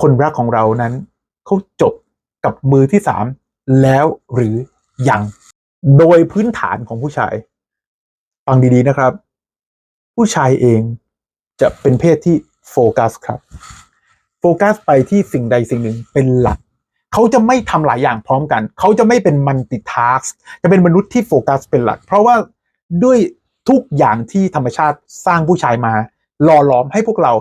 คนรักของเรานั้นเขาจบกับมือที่สามแล้วหรือยัง โดยพื้นฐานของผู้ชาย ฟังดีๆนะครับ ผู้ชายเองจะเป็นเพศที่โฟกัสครับ โฟกัสไปที่สิ่งใดสิ่งหนึ่งเป็นหลัก เขาจะไม่ทำหลายอย่างพร้อมกัน เขาจะไม่เป็นมัลติทาสจะเป็นมนุษย์ที่โฟกัสเป็นหลัก เพราะว่าด้วยทุกอย่างที่ธรรมชาติสร้างผู้ชายมาหล่อหลอมให้พวกเรา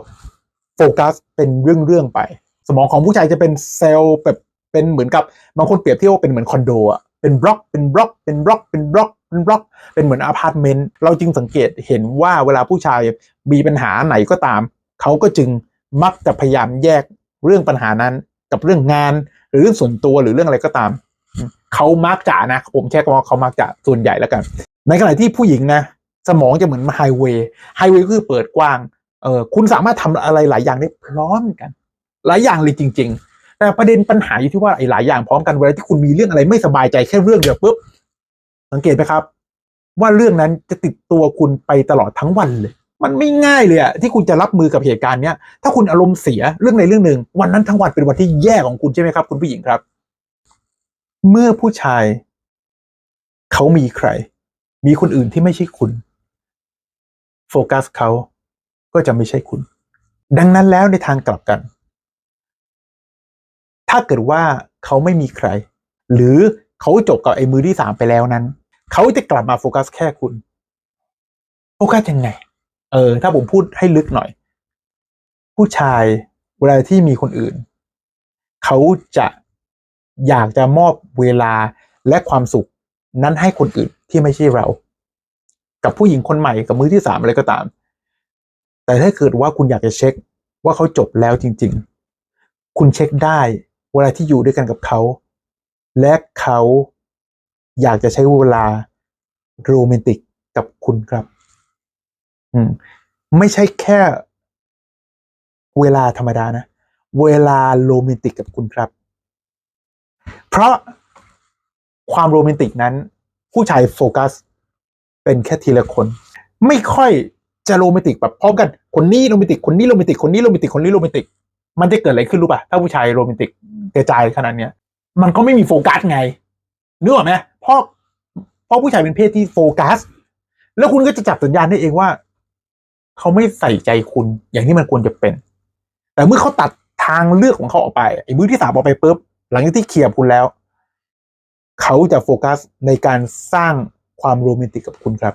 โฟกัสเป็นเรื่องๆไป สมองของผู้ชายจะเป็นเซลล์แบบเป็นเหมือนกับบางคนเปรียบเทียบว่าเป็นเหมือนคอนโดอะเป็นบล็อกเป็นบล็อกเป็นบล็อกเป็นบล็อกเป็นบล็อก เป็นเหมือนอพาร์ตเมนต์เราจึงสังเกตเห็นว่าเวลาผู้ชายมีปัญหาไหนก็ตาม เขาก็จึงมักจะพยายามแยกเรื่องปัญหานั้นกับเรื่องงาน หรือเรื่องส่วนตัวหรือเรื่องอะไรก็ตาม เขามักจะนะผมแค่ว่าเขามักจะส่วนใหญ่แล้วกัน ในขณะที่ผู้หญิงนะ สมองจะเหมือนไฮเวย์ไฮเวย์คือเปิดกว้าง เออคุณสามารถทำอะไรหลายอย่างได้พร้อมกัน หลายอย่างเลยจริง ๆ แต่ประเด็นปัญหาอยู่ที่ว่าไอ้หลายอย่างพร้อมกันเวลาที่คุณมีเรื่องอะไรไม่สบายใจแค่เรื่องเดียวปุ๊บสังเกตไหมครับ ว่าเรื่องนั้นจะติดตัวคุณไปตลอดทั้งวันเลย มันไม่ง่ายเลยอะที่คุณจะรับมือกับเหตุการณ์เนี้ยถ้าคุณอารมณ์เสียเรื่องในเรื่องหนึ่งวันนั้นทั้งวันเป็นวันที่แย่ของคุณใช่ไหมครับ คุณผู้หญิงครับ เมื่อผู้ชายเขามีใคร มีคนอื่นที่ไม่ใช่คุณ โฟกัสเขา ก็จะไม่ใช่คุณ ดังนั้นแล้วในทางกลับกัน ถ้าเกิดว่าเขาไม่มีใคร หรือเขาจบกับไอ้มือที่สามไปแล้วนั้น เขาจะกลับมาโฟกัสแค่คุณโฟกัสยังไง เออ ถ้าผมพูดให้ลึกหน่อย ผู้ชายเวลาที่มีคนอื่น เขาจะอยากจะมอบเวลาและความสุขนั้นให้คนอื่นที่ไม่ใช่เรา กับผู้หญิงคนใหม่กับมือที่สามอะไรก็ตาม แต่ถ้าเกิดว่าคุณอยากจะเช็คว่าเขาจบแล้วจริง ๆ คุณเช็คได้เวลาที่อยู่ด้วยกันกับเขา และเขาอยากจะใช้เวลาโรแมนติกกับคุณครับ อืม ไม่ใช่แค่เวลาธรรมดานะ เวลาโรแมนติกกับคุณครับ เพราะความโรแมนติกนั้น ผู้ชายโฟกัส เป็นแค่ทีละคน ไม่ค่อย จะโรแมนติกแบบพร้อมกันคนนี้โรแมนติกคนนี้โรแมนติกคนนี้โรแมนติกคนนี้โรแมนติก มันจะเกิดอะไรขึ้นรู้ป่ะถ้าผู้ชายโรแมนติกกระจายขนาดเนี้ย มันก็ไม่มีโฟกัสไงนึกออกไหมเพราะเพราะผู้ชายเป็นเพศที่โฟกัส แล้วคุณก็จะจับสัญญาณได้เองว่า เขาไม่ใส่ใจคุณอย่างที่มันควรจะเป็น แต่เมื่อเขาตัดทางเลือกของเขาออกไปไอ้มือที่สามออกไปปุ๊บหลังจากที่เคลียร์คุณแล้ว เขาจะโฟกัสในการสร้างความโรแมนติกกับคุณครับ